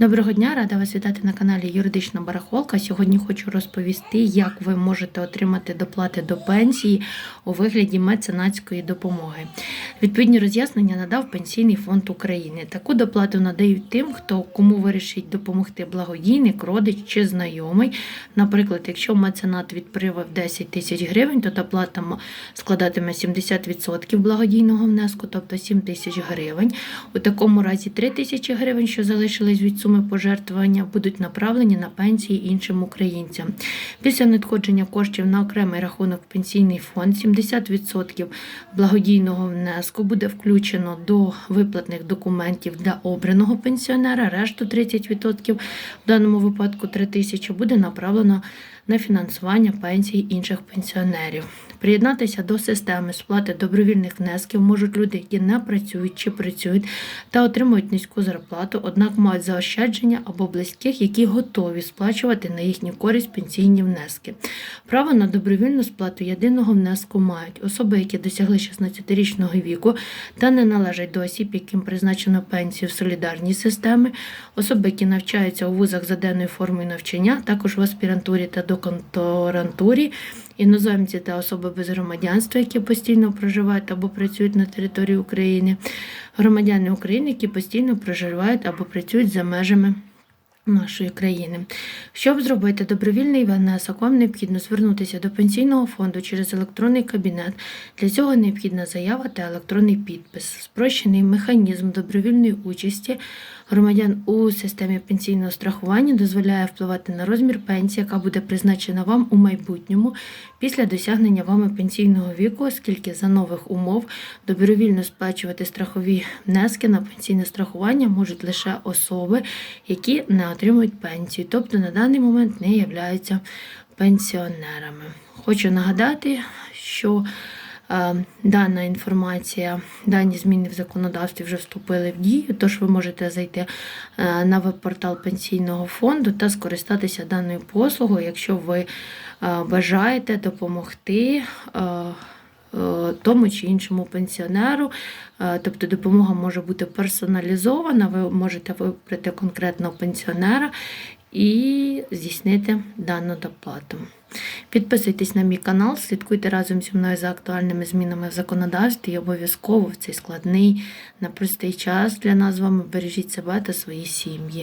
Доброго дня, рада вас вітати на каналі Юридична Барахолка. Сьогодні хочу розповісти, як ви можете отримати доплати до пенсії у вигляді меценатської допомоги. Відповідні роз'яснення надав Пенсійний фонд України. Таку доплату надають тим, хто кому вирішить допомогти благодійник, родич чи знайомий. Наприклад, якщо меценат відправив 10 тисяч гривень, то доплата складатиме 70% благодійного внеску, тобто 7 тисяч гривень. У такому разі 3 тисячі гривень, що залишились від суми пожертвування, будуть направлені на пенсії іншим українцям. Після надходження коштів на окремий рахунок в пенсійний фонд 70% благодійного внеску буде включено до виплатних документів для обраного пенсіонера. Решту 30%, в даному випадку 3 тисячі, буде направлено на фінансування пенсій інших пенсіонерів. Приєднатися до системи сплати добровільних внесків можуть люди, які не працюють чи працюють та отримують низьку зарплату, однак мають заощадження або близьких, які готові сплачувати на їхню користь пенсійні внески. Право на добровільну сплату єдиного внеску мають особи, які досягли 16-річного віку та не належать до осіб, яким призначено пенсію в солідарній системі, особи, які навчаються у вузах за денною формою навчання, також в аспірантурі та докторантурі, іноземці та особи без громадянства, які постійно проживають або працюють на території України, громадяни України, які постійно проживають або працюють за межами нашої країни. Щоб зробити добровільний внесок, вам необхідно звернутися до пенсійного фонду через електронний кабінет. Для цього необхідна заява та електронний підпис. Спрощений механізм добровільної участі громадян у системі пенсійного страхування дозволяє впливати на розмір пенсії, яка буде призначена вам у майбутньому після досягнення вами пенсійного віку, оскільки за нових умов добровільно сплачувати страхові внески на пенсійне страхування можуть лише особи, які не отримують пенсію, тобто на даний момент не являються пенсіонерами. Хочу нагадати, що е, дана інформація, дані зміни в законодавстві вже вступили в дію, тож ви можете зайти е, на веб-портал пенсійного фонду та скористатися даною послугою, якщо ви е, бажаєте допомогти. Е, Тому чи іншому пенсіонеру, Е, тобто допомога може бути персоналізована, ви можете вибрати конкретного пенсіонера і здійснити дану доплату. Підписуйтесь на мій канал, слідкуйте разом зі мною за актуальними змінами в законодавстві і обов'язково в цей складний, непростий час для нас з вами бережіть себе та свої сім'ї.